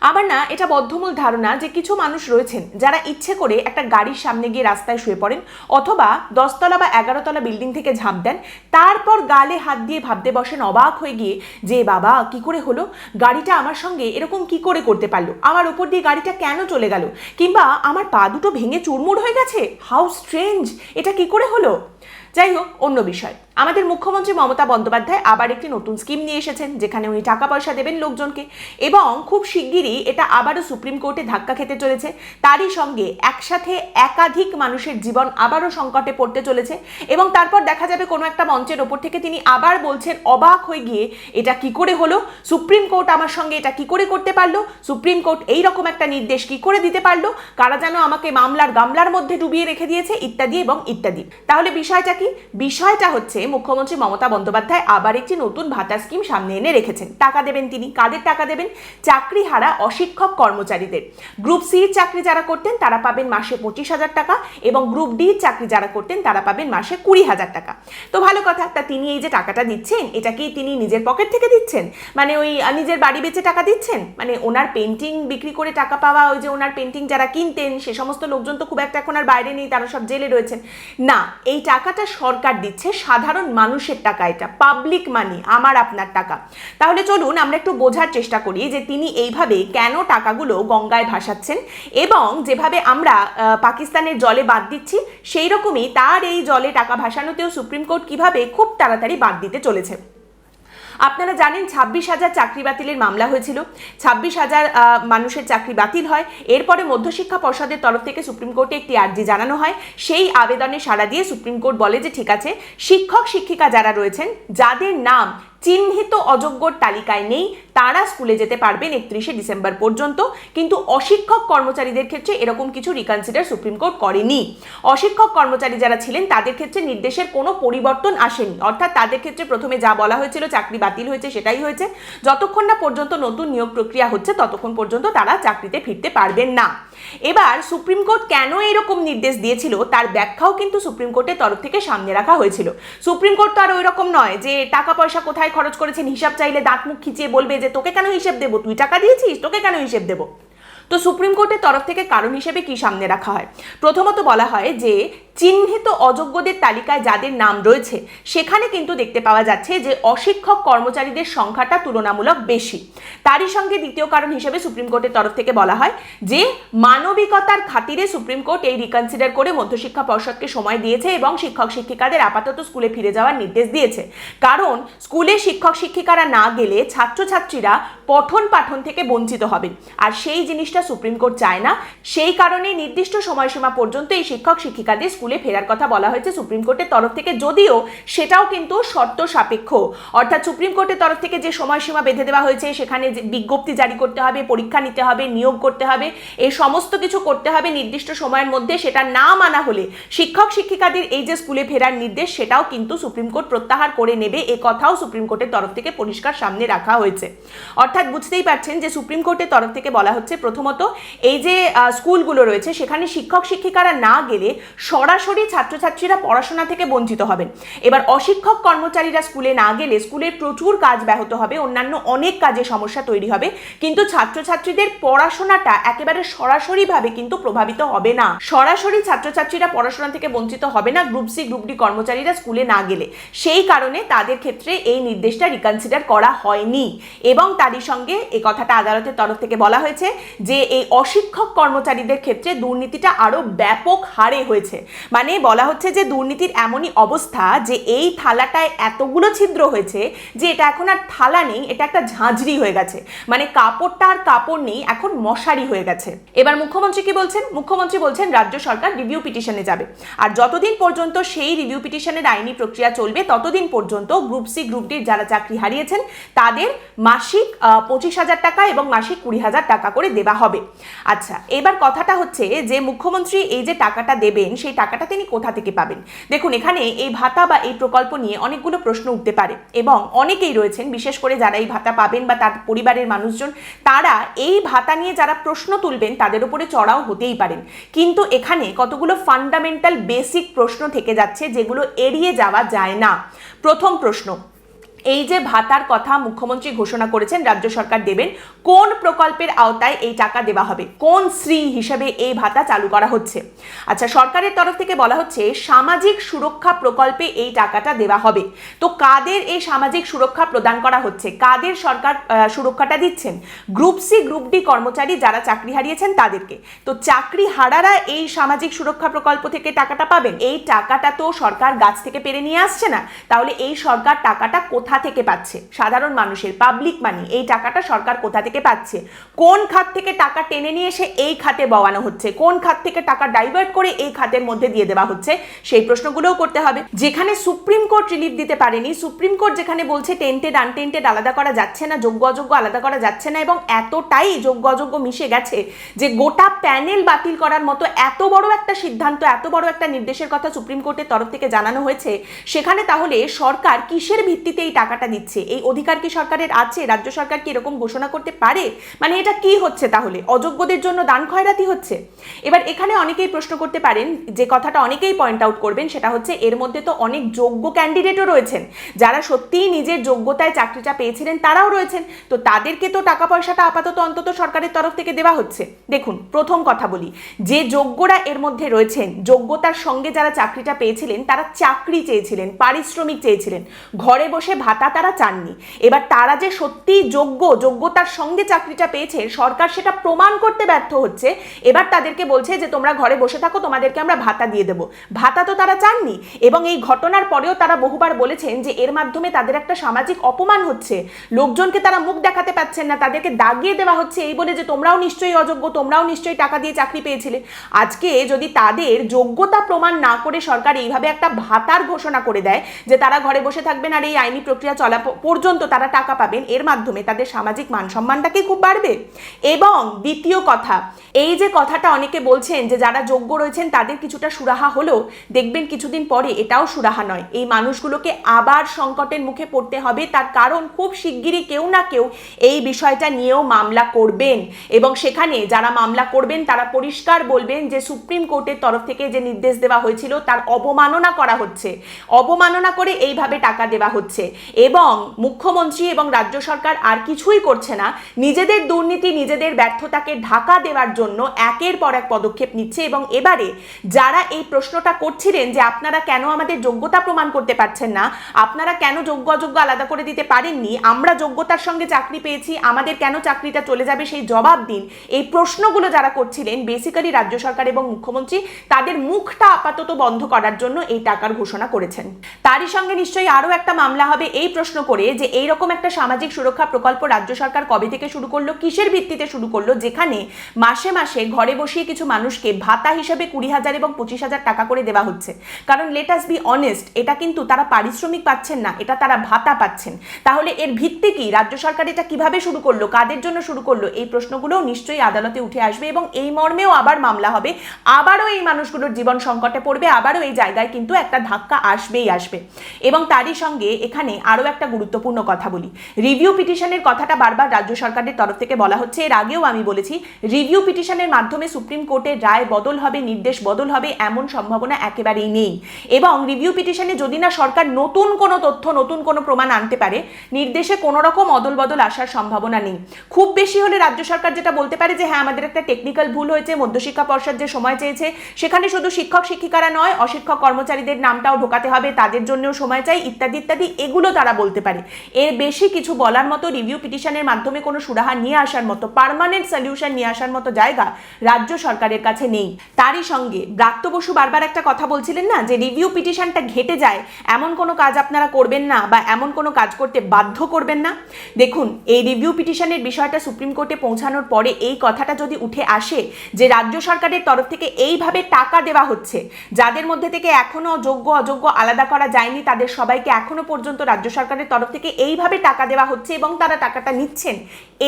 আমার না, এটা বদ্ধমূল ধারণা যে কিছু মানুষ রয়েছেন যারা ইচ্ছে করে একটা গাড়ির সামনে গিয়ে রাস্তায় শুয়ে পড়েন অথবা দশতলা বা এগারোতলা বিল্ডিং থেকে ঝাঁপ দেন, তারপর গালে হাত দিয়ে ভাবতে বসেন, অবাক হয়ে গিয়ে, যে বাবা, কি করে হলো? গাড়িটা আমার সঙ্গে এরকম কি করে করতে পারল? আমার উপর দিয়ে গাড়িটা কেন চলে গেল? কিংবা আমার পা দুটো ভেঙে চুরমুর হয়ে গেছে? How strange! এটা কি করে হলো? যাই হোক অন্য বিষয়। আমাদের মুখ্যমন্ত্রী মমতা বন্দ্যোপাধ্যায় আবার একটি নতুন স্কিম নিয়ে এসেছেন, যেখানে উনি টাকা পয়সা দেবেন লোকজনকে এবং খুব শিগগিরই এটা আবারও সুপ্রিম কোর্টে ধাক্কা খেতে চলেছে। তারই সঙ্গে একসাথে একাধিক মানুষের জীবন আবারও সংকটে পড়তে চলেছে এবং তারপর দেখা যাবে কোনো একটা মঞ্চের ওপর থেকে তিনি আবার বলছেন, অবাক হয়ে গিয়ে, এটা কি করে হলো? সুপ্রিম কোর্ট আমার সঙ্গে এটা কি করে করতে পারল? সুপ্রিম কোর্ট এই রকম একটা নির্দেশ কি করে দিতে পারল? কারা যেন আমাকে মামলার গামলার মধ্যে ডুবিয়ে রেখে দিয়েছে, ইত্যাদি এবং ইত্যাদি। তাহলে বিষয়টা কি? বিষয়টা হচ্ছে মুখ্যমন্ত্রী মমতা বন্দ্যোপাধ্যায় আবার একটি নতুন ভাতা স্কিম সামনে এনে রেখেছেন। টাকা দেবেন তিনি। কাদের টাকা দেবেন? চাকরি হারা অশিক্ষক কর্মচারীদের। গ্রুপ সি চাকরি যারা করতেন, তারা পাবেন মাসে পঁচিশ হাজার টাকা এবং গ্রুপ ডি চাকরি যারা করতেন, তারা পাবেন মাসে কুড়ি হাজার টাকা। তো ভালো কথা, তা তিনি এই যে টাকাটা দিচ্ছেন, এটা কি তিনি নিজের পকেট থেকে দিচ্ছেন? মানে ওই নিজের বাড়ি বেচে টাকা দিচ্ছেন? মানে ওনার পেন্টিং বিক্রি করে টাকা পাওয়া, ওই যে ওনার পেন্টিং যারা কিনতেন, সে সমস্ত লোকজন তো খুব একটা এখন আর বাইরে নেই, তারা সব জেলে রয়েছেন। না, এই টাকাটা সরকার দিচ্ছে, সাধারণ মানুষের টাকা এটা পাবলিক মানি আমার আপনার টাকা। তাহলে চলুন আমরা একটু বোঝার চেষ্টা করি যে তিনি এইভাবে কেন টাকাগুলো গঙ্গায় ভাসাচ্ছেন এবং যেভাবে আমরা পাকিস্তানের জলে বাদ দিচ্ছি সেই রকমই তার এই জলে টাকা ভাসানোতেও সুপ্রিম কোর্ট কীভাবে খুব তাড়াতাড়ি বাদ দিতে চলেছে। আপনারা জানেন ছাব্বিশ হাজার চাকরি বাতিলের মামলা হয়েছিল। ছাব্বিশ হাজার মানুষের চাকরি বাতিল হয়। এরপরে মধ্যশিক্ষা পর্ষদের তরফ থেকে সুপ্রিম কোর্টে একটি আর্জি জানানো হয়। সেই আবেদনে সাড়া দিয়ে সুপ্রিম কোর্ট বলে যে, ঠিক আছে, শিক্ষক, শিক্ষিকা যারা রয়েছেন, যাদের নাম চিহ্নিত অযোগ্যর তালিকায় নেই। তারা স্কুলে যেতে পারবেন একত্রিশে ডিসেম্বর পর্যন্ত। কিন্তু অশিক্ষক কর্মচারীদের ক্ষেত্রে এরকম কিছু রিকনসিডার সুপ্রিম কোর্ট করেনি। অশিক্ষক কর্মচারী যারা ছিলেন, তাদের ক্ষেত্রে নির্দেশের কোনো পরিবর্তন আসেনি। অর্থাৎ তাদের ক্ষেত্রে প্রথমে যা বলা হয়েছিল, চাকরি বাতিল হয়েছে, সেটাই হয়েছে। যতক্ষণ না পর্যন্ত নতুন নিয়োগ প্রক্রিয়া হচ্ছে, ততক্ষণ পর্যন্ত তারা চাকরিতে ফিরতে পারবেন না। এবার সুপ্রিম কোর্ট কেন এরকম নির্দেশ দিয়েছিল, তার ব্যাখ্যাও কিন্তু সুপ্রিম কোর্টের তরফ থেকে সামনে রাখা হয়েছিল। সুপ্রিম কোর্ট তো আর ওই রকম নয় যে টাকা পয়সা কোথায় খরচ করেছেন, হিসাব চাইলে দাঁত মুখ খিচিয়ে বলবে যে, তোকে কেন হিসেব দেবো? তুই টাকা দিয়েছিস? তোকে কেন হিসেব দেবো? তো সুপ্রিম কোর্টের তরফ থেকে কারণ হিসেবে কি সামনে রাখা হয়? প্রথমত বলা হয় যে, চিহ্নিত অযোগ্যদের তালিকায় যাদের নাম রয়েছে, সেখানে কিন্তু দেখতে পাওয়া যাচ্ছে যে, অশিক্ষক কর্মচারীদের সংখ্যাটা তুলনামূলক বেশি। তারই সঙ্গে দ্বিতীয় কারণ হিসেবে সুপ্রিম কোর্টের তরফ থেকে বলা হয় যে, মানবিকতার খাতিরে সুপ্রিম কোর্ট এই রিকনসিডার করে মধ্যশিক্ষা পর্ষদকে সময় দিয়েছে এবং শিক্ষক শিক্ষিকাদের আপাতত স্কুলে ফিরে যাওয়ার নির্দেশ দিয়েছে। কারণ, স্কুলে শিক্ষক শিক্ষিকারা না গেলে ছাত্রছাত্রীরা পঠন পাঠন থেকে বঞ্চিত হবেন। আর সেই জিনিসটা সুপ্রিম কোর্ট চায় না। সেই কারণে নির্দিষ্ট সময়সীমা পর্যন্ত এই শিক্ষক, শিক্ষিকাদের স্কুলে ফেরার কথা বলা হয়েছে সুপ্রিম কোর্টের তরফ থেকে। যদিও সেটাও কিন্তু শর্ত সাপেক্ষ। অর্থাৎ সুপ্রিম কোর্টের তরফ থেকে যে সময়সীমা বেঁধে দেওয়া হয়েছে, সেখানে বিজ্ঞপ্তি জারি করতে হবে, পরীক্ষা নিতে হবে, নিয়োগ করতে হবে এই সমস্ত কিছু করতে হবে নির্দিষ্ট সময়ের মধ্যে। সেটা না মানা হলে শিক্ষক, শিক্ষিকাদের এই যে স্কুলে ফেরার নির্দেশ, সেটাও কিন্তু সুপ্রিম কোর্ট প্রত্যাহার করে নেবে। এ কথাও সুপ্রিম কোর্টের তরফ থেকে পরিষ্কার সামনে রাখা হয়েছে। অর্থাৎ বুঝতেই পারছেন যে সুপ্রিম কোর্টের তরফ থেকে বলা হচ্ছে প্রথমত এই যে স্কুলগুলো রয়েছে, সেখানে শিক্ষক শিক্ষিকারা না গেলে সরাসরি ছাত্রছাত্রীরা পড়াশোনা থেকে বঞ্চিত হবেন। এবার অশিক্ষক কর্মচারীরা স্কুলে না গেলে স্কুলের প্রচুর কাজ ব্যাহত হবে, অন্যান্য অনেক কাজে সমস্যা তৈরি হবে, কিন্তু ছাত্রছাত্রীদের পড়াশোনাটা একেবারে সরাসরিভাবে কিন্তু প্রভাবিত হবে না। সরাসরি ছাত্রছাত্রীরা পড়াশোনা থেকে বঞ্চিত হবে না, গ্রুপ সি, গ্রুপ ডি কর্মচারীরা স্কুলে না গেলে। সেই কারণে তাদের ক্ষেত্রে এই নির্দেশটা রিকনসিডার করা হয়নি। এবং তারই সঙ্গে এই কথাটা আদালতের তরফ থেকে বলা হয়েছে যে এই অশিক্ষক কর্মচারীদের ক্ষেত্রে দুর্নীতিটা আরও ব্যাপক হারে হয়েছে। মানে বলা হচ্ছে যে দুর্নীতির এমনই অবস্থা যে এই থালাটায় এতগুলো ছিদ্র হয়েছে যে এটা এখন আর থালা নেই, এটা একটা ঝাঁঝরি হয়ে গেছে। মানে কাপড়টা আর কাপড় নেই, এখন মশারি হয়ে গেছে। এবার মুখ্যমন্ত্রী কি বলছেন? মুখ্যমন্ত্রী বলছেন, রাজ্য সরকার রিভিউ পিটিশনে যাবে। আর যতদিন পর্যন্ত সেই রিভিউ পিটিশনের আইনি প্রক্রিয়া চলবে, ততদিন পর্যন্ত গ্রুপ সি, গ্রুপ ডির যারা চাকরি হারিয়েছেন, তাদের মাসিক পঁচিশ হাজার টাকা এবং মাসিক কুড়ি হাজার টাকা করে দেওয়া হবে। আচ্ছা এবার কথাটা হচ্ছে যে, মুখ্যমন্ত্রী এই যে টাকাটা দেবেন, সেই টাকাটা তিনি কোথা থেকে পাবেন? দেখুন, এখানে এই ভাতা বা এই প্রকল্প নিয়ে অনেকগুলো প্রশ্ন উঠতে পারে এবং অনেকেই রয়েছেন, বিশেষ করে যারা এই ভাতা পাবেন বা তার পরিবারের মানুষজন, তারা এই ভাতা নিয়ে যারা প্রশ্ন তুলবেন, তাদের উপরে চড়াও হতেই পারেন কিন্তু এখানে কতগুলো ফান্ডামেন্টাল বেসিক প্রশ্ন থেকে যাচ্ছে, যেগুলো এড়িয়ে যাওয়া যায় না। প্রথম প্রশ্ন এই যে ভাতার কথা মুখ্যমন্ত্রী ঘোষণা করেছেন, রাজ্য সরকার দেবেন, কোন প্রকল্পের আওতায় এই টাকা দেওয়া হবে? কোন শ্রী হিসেবে এই ভাতা চালু করা হচ্ছে? আচ্ছা সরকারের তরফ থেকে বলা হচ্ছে, সামাজিক সুরক্ষা প্রকল্পে এই টাকাটা দেওয়া হবে। তো কাদের এই সামাজিক সুরক্ষা প্রদান করা হচ্ছে? কাদের সরকার সুরক্ষাটা দিচ্ছেন? গ্রুপ সি, গ্রুপ ডি কর্মচারী যারা চাকরি হারিয়েছেন তাদেরকে। তো চাকরি হারারা এই সামাজিক সুরক্ষা প্রকল্প থেকে টাকাটা পাবেন? এই টাকাটা তো সরকার গাছ থেকে পেরে নিয়ে আসছে না। তাহলে এই সরকার টাকাটা কোথা থেকে পাচ্ছে। সাধারণ মানুষের পাবলিক মানি এই টাকাটা সরকার কোথা থেকে পাচ্ছে? কোন খাত থেকে টাকা টেনে নিয়ে এসে এই খাতে বওয়ানো হচ্ছে? কোন খাত থেকে টাকা ডাইভার্ট করে এই খাতের মধ্যে দিয়ে দেওয়া হচ্ছে? সেই প্রশ্নগুলোও করতে হবে। যেখানে সুপ্রিম কোর্ট রিলিফ দিতে পারেনি, সুপ্রিম কোর্ট যেখানে বলছে টেন্টেড আনটেন্টেড আলাদা করা যাচ্ছে না, যোগ্য, অযোগ্য আলাদা করা যাচ্ছে না এবং এতটাই যোগ্য, অযোগ্য মিশে গেছে যে গোটা প্যানেল বাতিল করার মতো এত বড় একটা সিদ্ধান্ত, এত বড় একটা নির্দেশের কথা সুপ্রিম কোর্টের তরফ থেকে জানানো হয়েছে, সেখানে তাহলে সরকার কিসের ভিত্তিতে এই টাকাটা দিচ্ছে। এই অধিকার কি সরকারের আছে? রাজ্য সরকার কি এরকম ঘোষণা করতে পারে? মানে এটা কি হচ্ছে তাহলে? অযোগ্যদের জন্য দান খয়রাতি হচ্ছে? এবার এখানে অনেকেই প্রশ্ন করতে পারেন, যে কথাটা অনেকেই পয়েন্ট আউট করবেন, সেটা হচ্ছে এর মধ্যে তো অনেক যোগ্য ক্যান্ডিডেটও রয়েছেন। যারা সত্যিই নিজের যোগ্যতায় চাকরিটা পেয়েছিলেন, তারাও রয়েছেন। তো তাদেরকে তো টাকা পয়সাটা আপাতত অন্তত সরকারের তরফ থেকে দেওয়া হচ্ছে। দেখুন, প্রথম কথা বলি, যে যোগ্যরা এর মধ্যে রয়েছেন, যোগ্যতার সঙ্গে যারা চাকরিটা পেয়েছিলেন, তারা চাকরি চেয়েছিলেন, পারিশ্রমিক চেয়েছিলেন। ঘরে বসে ভাতা তারা চাননি। এবার তারা যে সত্যিই যোগ্য, যোগ্যতার সঙ্গে চাকরিটা পেয়েছে, সরকার সেটা প্রমাণ করতে ব্যর্থ হচ্ছে। এবার তাদেরকে বলছে যে, তোমরা ঘরে বসে থাকো, তোমাদেরকে আমরা ভাতা দিয়ে দেবো। ভাতা তো তারা চাননি এবং এই ঘটনার পরেও তারা বহুবার বলেছেন যে, এর মাধ্যমে তাদের একটা সামাজিক অপমান হচ্ছে। লোকজনকে তারা মুখ দেখাতে পাচ্ছেন না, তাদেরকে দাগিয়ে দেওয়া হচ্ছে এই বলে যে, তোমরাও নিশ্চয়ই অযোগ্য, তোমরাও নিশ্চয়ই টাকা দিয়ে চাকরি পেয়েছিলে। আজকে যদি তাদের যোগ্যতা প্রমাণ না করে সরকার এইভাবে একটা ভাতার ঘোষণা করে দেয় যে, তারা ঘরে বসে থাকবেন আর এই আইনি প্রক্রিয়া চলা পর্যন্ত তারা টাকা পাবেন, এর মাধ্যমে তাদের সামাজিক মান সম্মানটাকে খুব বাড়বে। এবং দ্বিতীয় কথা, এই যে কথাটা অনেকে বলছেন যে যারা যোগ্য রয়েছেন তাদের কিছুটা সুরাহা হলেও দেখবেন কিছুদিন পরে এটাও সুরাহা নয়। এই মানুষগুলোকে আবার সংকটের মুখে পড়তে হবে, তার কারণ খুব শিগগিরই কেউ না কেউ এই বিষয়টা নিয়েও মামলা করবেন। এবং সেখানে যারা মামলা করবেন, তারা পরিষ্কার বলবেন যে সুপ্রিম কোর্টের তরফ থেকে যে নির্দেশ দেওয়া হয়েছিল, তার অবমাননা করা হচ্ছে। অবমাননা করে এইভাবে টাকা দেওয়া হচ্ছে। এবং মুখ্যমন্ত্রী এবং রাজ্য সরকার আর কিছুই করছে না। নিজেদের দুর্নীতি, নিজেদের ব্যর্থতাকে ঢাকা দেওয়ার জন্য একের পর এক পদক্ষেপ নিচ্ছে এবং এবারে যারা এই প্রশ্নটা করছিলেন যে আপনারা কেন আমাদের যোগ্যতা প্রমাণ করতে পারছেন না, আপনারা কেন যোগ্য অযোগ্য আলাদা করে দিতে পারেননি, আমরা যোগ্যতার সঙ্গে চাকরি পেয়েছি, আমাদের কেন চাকরিটা চলে যাবে সেই জবাব দিন। এই প্রশ্নগুলো যারা করছিলেন বেসিক্যালি রাজ্য সরকার এবং মুখ্যমন্ত্রী, তাদের মুখটা আপাতত বন্ধ করার জন্য এই টাকার ঘোষণা করেছেন। তারই সঙ্গে নিশ্চয়ই আরও একটা মামলা হবে এই প্রশ্ন করে যে এই রকম একটা সামাজিক সুরক্ষা প্রকল্প রাজ্য সরকার কবে থেকে শুরু করল, কিসের ভিত্তিতে শুরু করল, যেখানে মাসে মাসে ঘরে বসিয়ে কিছু মানুষকে ভাতা হিসেবে কুড়ি হাজার এবং পঁচিশ হাজার টাকা করে দেওয়া হচ্ছে। কারণ লেটাস বি অনেস্ট এটা কিন্তু তারা পারিশ্রমিক পাচ্ছেন না, এটা তারা ভাতা পাচ্ছেন। তাহলে এর ভিত্তি কি? রাজ্য সরকার এটা কীভাবে শুরু করল? কাদের জন্য শুরু করল? এই প্রশ্নগুলোও নিশ্চয়ই আদালতে উঠে আসবে এবং এই মর্মেও আবার মামলা হবে। আবারও এই মানুষগুলোর জীবন সংকটে পড়বে, আবারও এই জায়গায় কিন্তু একটা ধাক্কা আসবেই আসবে। এবং তারই সঙ্গে এখানে আরও একটা গুরুত্বপূর্ণ কথা বলি। রিভিউ পিটিশনের কথাটা বারবার রাজ্য সরকারের তরফ থেকে বলা হচ্ছে। এর আগেও আমি বলেছি রিভিউ পিটিশনের মাধ্যমে সুপ্রিম কোর্টের রায় বদল হবে, নির্দেশ বদল হবে, এমন সম্ভাবনা একেবারেই নেই। এবং রিভিউ পিটিশনে যদি না সরকার নতুন কোনো তথ্য, নতুন কোনো প্রমাণ আনতে পারে, নির্দেশে কোনো রকম অদল বদল আসার সম্ভাবনা নেই। খুব বেশি হলে রাজ্য সরকার যেটা বলতে পারে যে হ্যাঁ আমাদের একটা টেকনিক্যাল ভুল হয়েছে, মধ্যশিক্ষা পর্ষদ যে সময় চেয়েছে, সেখানে শুধু শিক্ষক শিক্ষিকারা নয়, অশিক্ষক কর্মচারীদের নামটাও ঢোকাতে হবে, তাদের জন্যও সময় চাই, ইত্যাদি ইত্যাদি, এগুলো তারা বলতে পারে। এর বেশি কিছু বলার মতো রিভিউ পিটিশনের মাধ্যমে কোনো সুরাহা নিয়ে আসার মতো পার্মানেন্ট সলিউশন নিয়ে আসার মতো জায়গা রাজ্য সরকারের কাছে নেই। তারই সঙ্গে ব্রাত্য বসু বারবার একটা কথা বলছিলেন না, যে রিভিউ পিটিশনটা ঘেটে যায়, এমন কোনো কাজ আপনারা করবেন না বা এমন কোনো কাজ করতে বাধ্য করবেন না। দেখুন, এই রিভিউ পিটিশনের বিষয়টা সুপ্রিম কোর্টে পৌঁছানোর পরে এই কথাটা যদি উঠে আসে যে রাজ্য সরকারের তরফ থেকে এইভাবে টাকা দেওয়া হচ্ছে, যাদের মধ্যে থেকে এখনও যোগ্য অযোগ্য আলাদা করা যায়নি, তাদের সবাইকে এখনও পর্যন্ত রাজ্য সরকারের তরফ থেকে এইভাবে টাকা দেওয়া হচ্ছে এবং তারা টাকাটা নিচ্ছেন,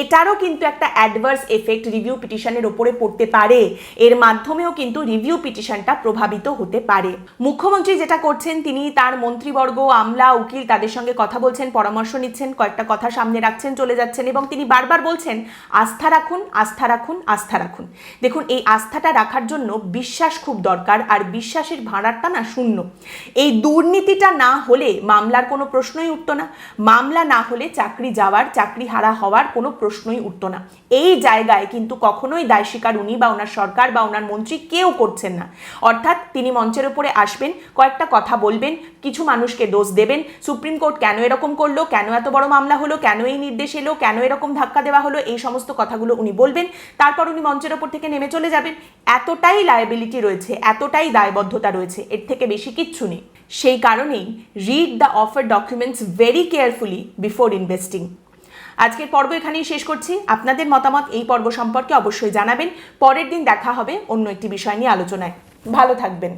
এটারও কিন্তু একটা অ্যাডভার্স এফেক্ট রিভিউ পিটিশনের ওপরে পড়তে পারে। এর মাধ্যমেও কিন্তু রিভিউ পিটিশনটা প্রভাবিত হতে পারে। মুখ্যমন্ত্রী যেটা করছেন, তিনি তার মন্ত্রীবর্গ, আমলা, উকিল তাদের সঙ্গে কথা বলছেন, পরামর্শ নিচ্ছেন, কয়েকটা কথা সামনে রাখছেন, চলে যাচ্ছেন এবং তিনি বারবার বলছেন, আস্থা রাখুন আস্থা রাখুন আস্থা রাখুন। দেখুন, এই আস্থাটা রাখার জন্য বিশ্বাস খুব দরকার, আর বিশ্বাসের ভাড়ারটা না শূন্য। এই দুর্নীতিটা না হলে মামলার কোনো প্রশ্ন প্রশ্নই উঠতো না। মামলা না হলে চাকরি যাওয়ার, চাকরি হারা হওয়ার কোনো প্রশ্নই উঠতো না। এই জায়গায় কিন্তু কখনোই দায় স্বীকার উনি বা ওনার সরকার বা ওনার মন্ত্রী কেউ করছেন না। অর্থাৎ তিনি মঞ্চের উপরে আসবেন, কয়েকটা কথা বলবেন, কিছু মানুষকে দোষ দেবেন, সুপ্রিম কোর্ট কেন এরকম করল, কেন এত বড় মামলা হলো, কেন এই নির্দেশ এলো, কেন এরকম ধাক্কা দেওয়া হলো, এই সমস্ত কথাগুলো উনি বলবেন। তারপর উনি মঞ্চের ওপর থেকে নেমে চলে যাবেন। এতটাই লায়াবিলিটি রয়েছে, এতটাই দায়বদ্ধতা রয়েছে, এর থেকে বেশি কিচ্ছু নেই। সেই কারণেই read the offer documents very carefully before investing আজকের পর্ব এখানেই শেষ করছি। আপনাদের মতামত এই পর্ব সম্পর্কে অবশ্যই জানাবেন। পরের দিন দেখা হবে অন্য একটি বিষয় নিয়ে আলোচনায়। ভালো থাকবেন।